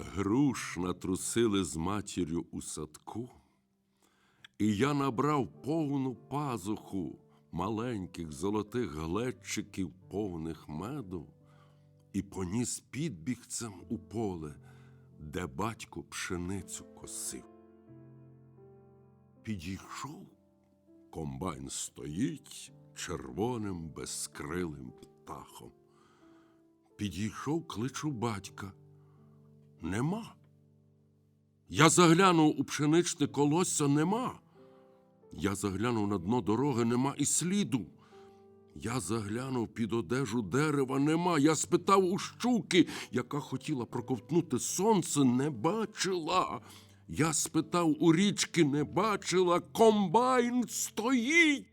Груш натрусили з матір'ю у садку, і я набрав повну пазуху маленьких золотих глечиків, повних меду, і поніс підбігцем у поле, де батько пшеницю косив. Підійшов, комбайн стоїть червоним безкрилим птахом. Підійшов, кличу батька. Нема. Я заглянув у пшеничне колосся нема. Я заглянув на дно дороги, нема і сліду. Я заглянув під одежу дерева, нема. Я спитав у щуки, яка хотіла проковтнути сонце, не бачила. Я спитав у річки, не бачила. Комбайн стоїть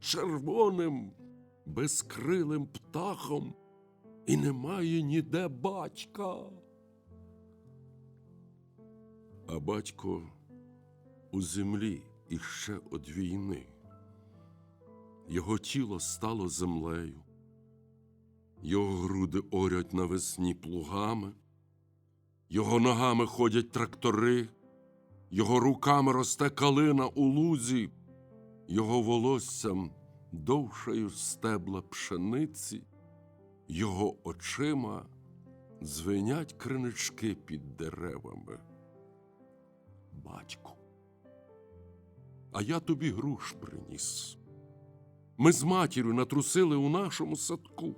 червоним, безкрилим птахом, і немає ніде батька. А батько у землі іще од війни. Його тіло стало землею, його груди орять навесні плугами, його ногами ходять трактори, його руками росте калина у лузі, його волоссям довшаю стебла пшениці, його очима звенять кринички під деревами. Батьку, а я тобі груш приніс. Ми з матір'ю натрусили у нашому садку.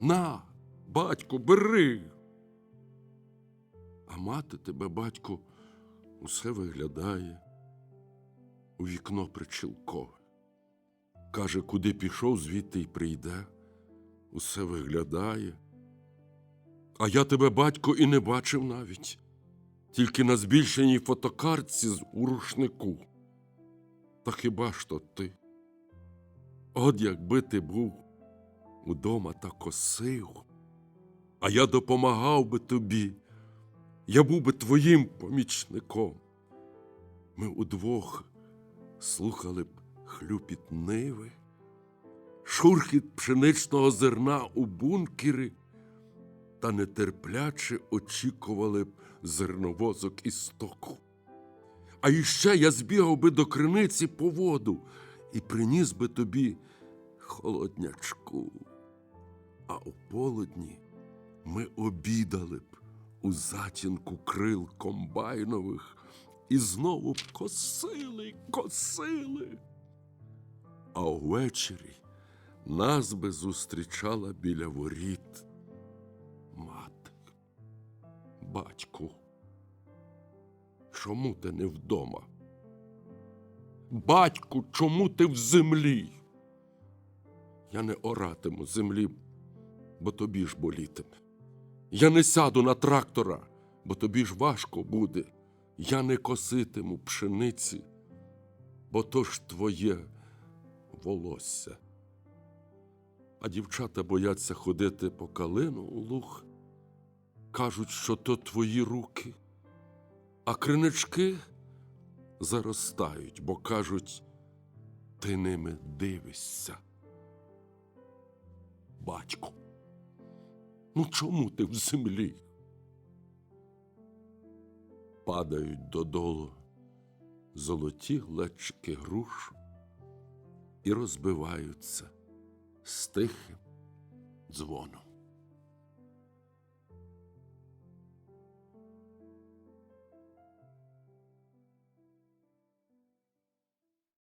На, батько, бери. А мати тебе, батько, усе виглядає у вікно причілкове. Каже, куди пішов, звідти й прийде, усе виглядає. А я тебе, батько, і не бачив навіть, тільки на збільшеній фотокартці з у рушнику. Та хіба ж то ти? От якби ти був удома та косив, а я допомагав би тобі, я був би твоїм помічником. Ми удвох слухали б хлюпіт ниви, шурхіт пшеничного зерна у бункері та нетерпляче очікували б зерновозок із стоку. А іще я збігав би до криниці по воду і приніс би тобі холоднячку. А у полудні ми обідали б у затінку крил комбайнових і знову б косили, косили. А ввечері нас би зустрічала біля воріт Батьку, чому ти не вдома? Батьку, чому ти в землі? Я не оратиму землі, бо тобі ж болітиме. Я не сяду на трактора, бо тобі ж важко буде. Я не коситиму пшениці, бо то ж твоє волосся. А дівчата бояться ходити по калину у луг, кажуть, що то твої руки, а кринички заростають, бо кажуть, ти ними дивишся. Батьку, ну чому ти в землі? Падають додолу золоті глечики груш і розбиваються з тихим дзвоном.